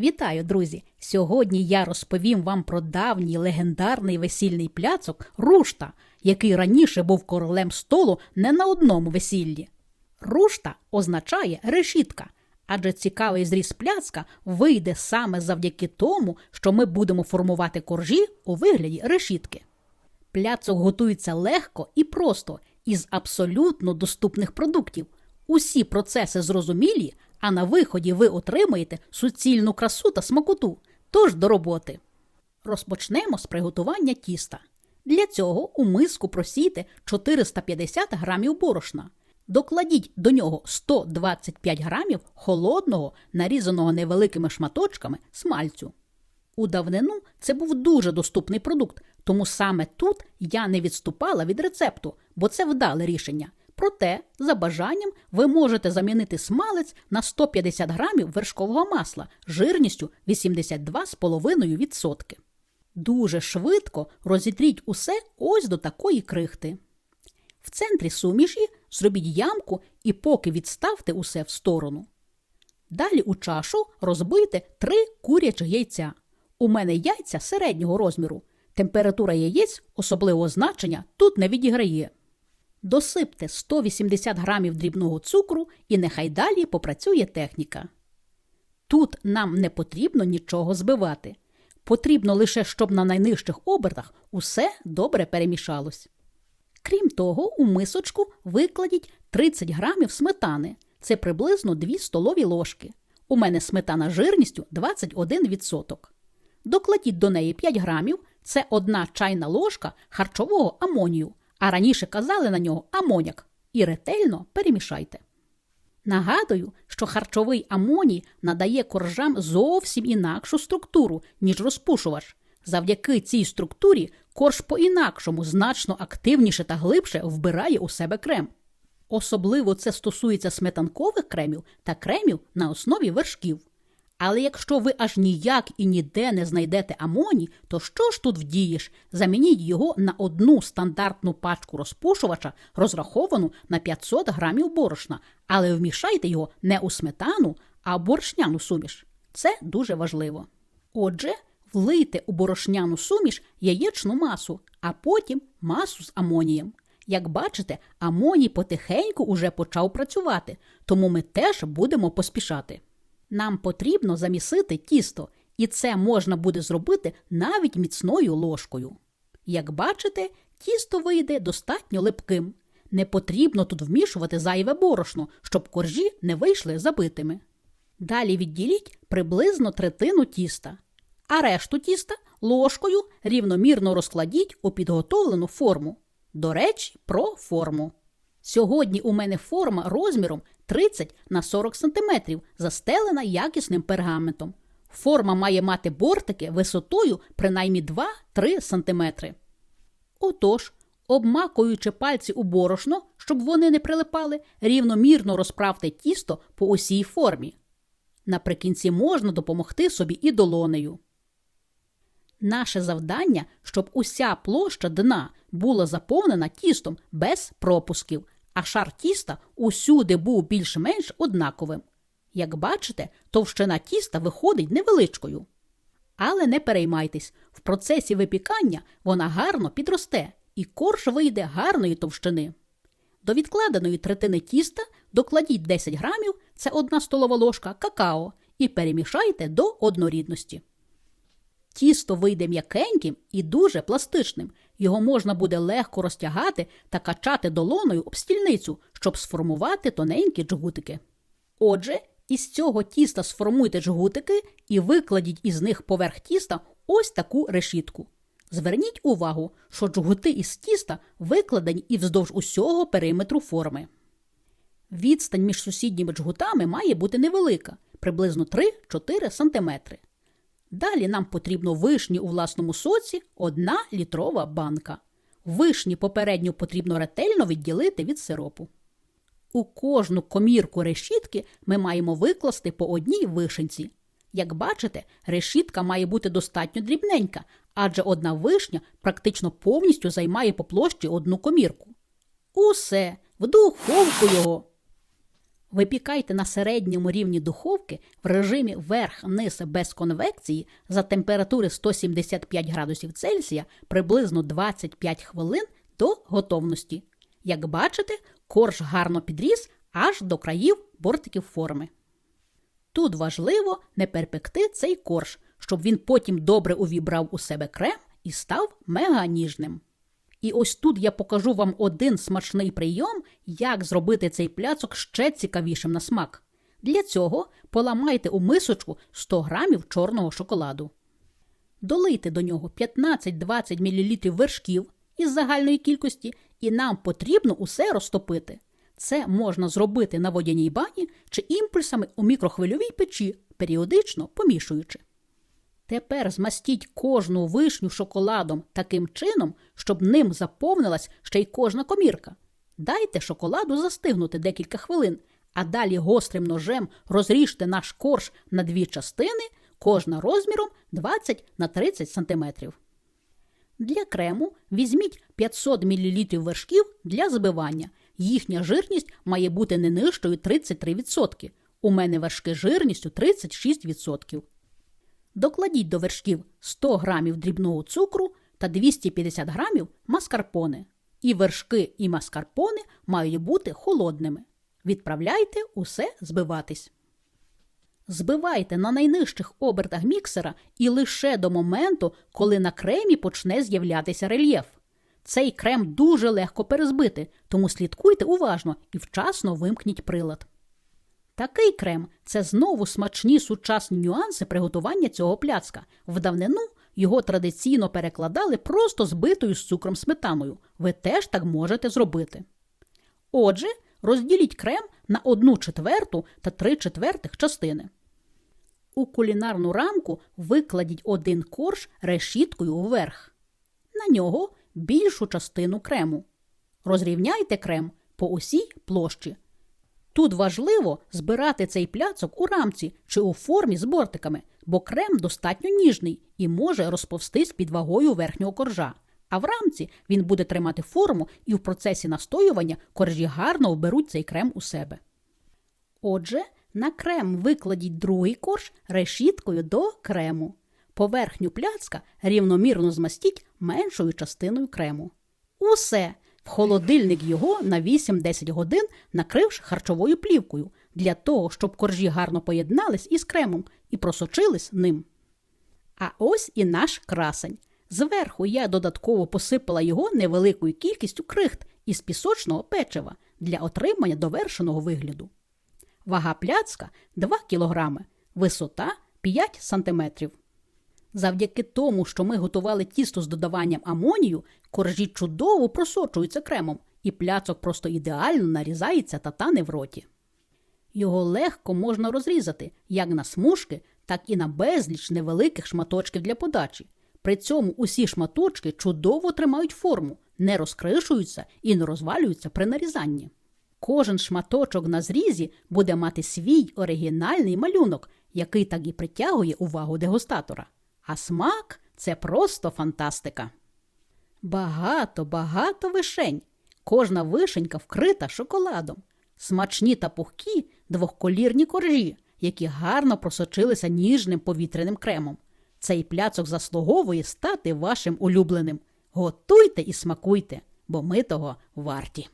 Вітаю, друзі! Сьогодні я розповім вам про давній легендарний весільний пляцок Рушта, який раніше був королем столу не на одному весіллі. Рушта означає решітка, адже цікавий зріз пляцка вийде саме завдяки тому, що ми будемо формувати коржі у вигляді решітки. Пляцок готується легко і просто із абсолютно доступних продуктів. Усі процеси зрозумілі, а на виході ви отримаєте суцільну красу та смакоту. Тож до роботи. Розпочнемо з приготування тіста. Для цього у миску просійте 450 грамів борошна. Докладіть до нього 125 грамів холодного, нарізаного невеликими шматочками смальцю. У давнину це був дуже доступний продукт, тому саме тут я не відступала від рецепту, бо це вдале рішення. Проте, за бажанням, ви можете замінити смалець на 150 грамів вершкового масла жирністю 82,5%. Дуже швидко розітріть усе ось до такої крихти. В центрі суміші зробіть ямку і поки відставте усе в сторону. Далі у чашу розбийте три курячих яйця. У мене яйця середнього розміру. Температура яєць особливого значення тут не відіграє. Досипте 180 грамів дрібного цукру і нехай далі попрацює техніка. Тут нам не потрібно нічого збивати. Потрібно лише, щоб на найнижчих обертах усе добре перемішалось. Крім того, у мисочку викладіть 30 грамів сметани. Це приблизно 2 столові ложки. У мене сметана жирністю 21%. Докладіть до неї 5 грамів, це одна чайна ложка харчового амонію, раніше казали на нього амоняк, і ретельно перемішайте. Нагадую, що харчовий амоній надає коржам зовсім інакшу структуру, ніж розпушувач. Завдяки цій структурі корж по-інакшому значно активніше та глибше вбирає у себе крем. Особливо це стосується сметанкових кремів та кремів на основі вершків. Але якщо ви аж ніяк і ніде не знайдете амоній, то що ж тут вдієш? Замініть його на одну стандартну пачку розпушувача, розраховану на 500 грамів борошна, але вмішайте його не у сметану, а борошняну суміш. Це дуже важливо. Отже, влийте у борошняну суміш яєчну масу, а потім масу з амонієм. Як бачите, амоній потихеньку уже почав працювати, тому ми теж будемо поспішати. Нам потрібно замісити тісто, і це можна буде зробити навіть міцною ложкою. Як бачите, тісто вийде достатньо липким. Не потрібно тут вмішувати зайве борошно, щоб коржі не вийшли забитими. Далі відділіть приблизно третину тіста, а решту тіста ложкою рівномірно розкладіть у підготовлену форму. До речі, про форму. Сьогодні у мене форма розміром 30 на 40 см, застелена якісним пергаментом. Форма має мати бортики висотою принаймні 2-3 см. Отож, обмакуючи пальці у борошно, щоб вони не прилипали, рівномірно розправте тісто по усій формі. Наприкінці можна допомогти собі і долонею. Наше завдання, щоб уся площа дна була заповнена тістом без пропусків, а шар тіста усюди був більш-менш однаковим. Як бачите, товщина тіста виходить невеличкою. Але не переймайтесь, в процесі випікання вона гарно підросте і корж вийде гарної товщини. До відкладеної третини тіста докладіть 10 грамів, це одна столова ложка какао, і перемішайте до однорідності. Тісто вийде м'якеньким і дуже пластичним. Його можна буде легко розтягати та качати долоною об стільницю, щоб сформувати тоненькі джгутики. Отже, із цього тіста сформуйте джгутики і викладіть із них поверх тіста ось таку решітку. Зверніть увагу, що джгути із тіста викладені і вздовж усього периметру форми. Відстань між сусідніми джгутами має бути невелика, приблизно 3-4 см. Далі нам потрібно вишні у власному соці одна літрова банка. Вишні попередньо потрібно ретельно відділити від сиропу. У кожну комірку решітки ми маємо викласти по одній вишенці. Як бачите, решітка має бути достатньо дрібненька, адже одна вишня практично повністю займає по площі одну комірку. Усе, в духовку його. Випікайте на середньому рівні духовки в режимі верх-низ без конвекції за температури 175 градусів Цельсія приблизно 25 хвилин до готовності. Як бачите, корж гарно підріс аж до країв бортиків форми. Тут важливо не перпекти цей корж, щоб він потім добре увібрав у себе крем і став мега ніжним. І ось тут я покажу вам один смачний прийом, як зробити цей пляцок ще цікавішим на смак. Для цього поламайте у мисочку 100 грамів чорного шоколаду. Долийте до нього 15-20 мл вершків із загальної кількості, і нам потрібно усе розтопити. Це можна зробити на водяній бані чи імпульсами у мікрохвильовій печі, періодично помішуючи. Тепер змастіть кожну вишню шоколадом таким чином, щоб ним заповнилась ще й кожна комірка. Дайте шоколаду застигнути декілька хвилин, а далі гострим ножем розріжте наш корж на дві частини, кожна розміром 20 на 30 см. Для крему візьміть 500 мл вершків для збивання. Їхня жирність має бути не нижчою 33%. У мене вершки жирністю 36%. Докладіть до вершків 100 грамів дрібного цукру та 250 грамів маскарпоне. І вершки, і маскарпоне мають бути холодними. Відправляйте усе збиватись. Збивайте на найнижчих обертах міксера і лише до моменту, коли на кремі почне з'являтися рельєф. Цей крем дуже легко перезбити, тому слідкуйте уважно і вчасно вимкніть прилад. Такий крем це знову смачні сучасні нюанси приготування цього пляцка. В давнину його традиційно перекладали просто збитою з цукром сметаною. Ви теж так можете зробити. Отже, розділіть крем на 1 четверту та 3 четвертих частини. У кулінарну рамку викладіть один корж решіткою вверх. На нього більшу частину крему. Розрівняйте крем по усій площі. Тут важливо збирати цей пляцок у рамці чи у формі з бортиками, бо крем достатньо ніжний і може розповстись під вагою верхнього коржа. А в рамці він буде тримати форму і в процесі настоювання коржі гарно вберуть цей крем у себе. Отже, на крем викладіть другий корж решіткою до крему. Поверхню пляцка рівномірно змастіть меншою частиною крему. Усе! Холодильник його на 8-10 годин накривши харчовою плівкою для того, щоб коржі гарно поєднались із кремом і просочились ним. А ось і наш красень. Зверху я додатково посипала його невеликою кількістю крихт із пісочного печива для отримання довершеного вигляду. Вага пляцка 2 кг, висота 5 см. Завдяки тому, що ми готували тісто з додаванням амонію, коржі чудово просочуються кремом, і пляцок просто ідеально нарізається та тане в роті. Його легко можна розрізати як на смужки, так і на безліч невеликих шматочків для подачі. При цьому усі шматочки чудово тримають форму, не розкришуються і не розвалюються при нарізанні. Кожен шматочок на зрізі буде мати свій оригінальний малюнок, який так і притягує увагу дегустатора. А смак це просто фантастика. Багато, багато вишень. Кожна вишенька вкрита шоколадом. Смачні та пухкі двохколірні коржі, які гарно просочилися ніжним повітряним кремом. Цей пляцок заслуговує стати вашим улюбленим. Готуйте і смакуйте, бо ми того варті.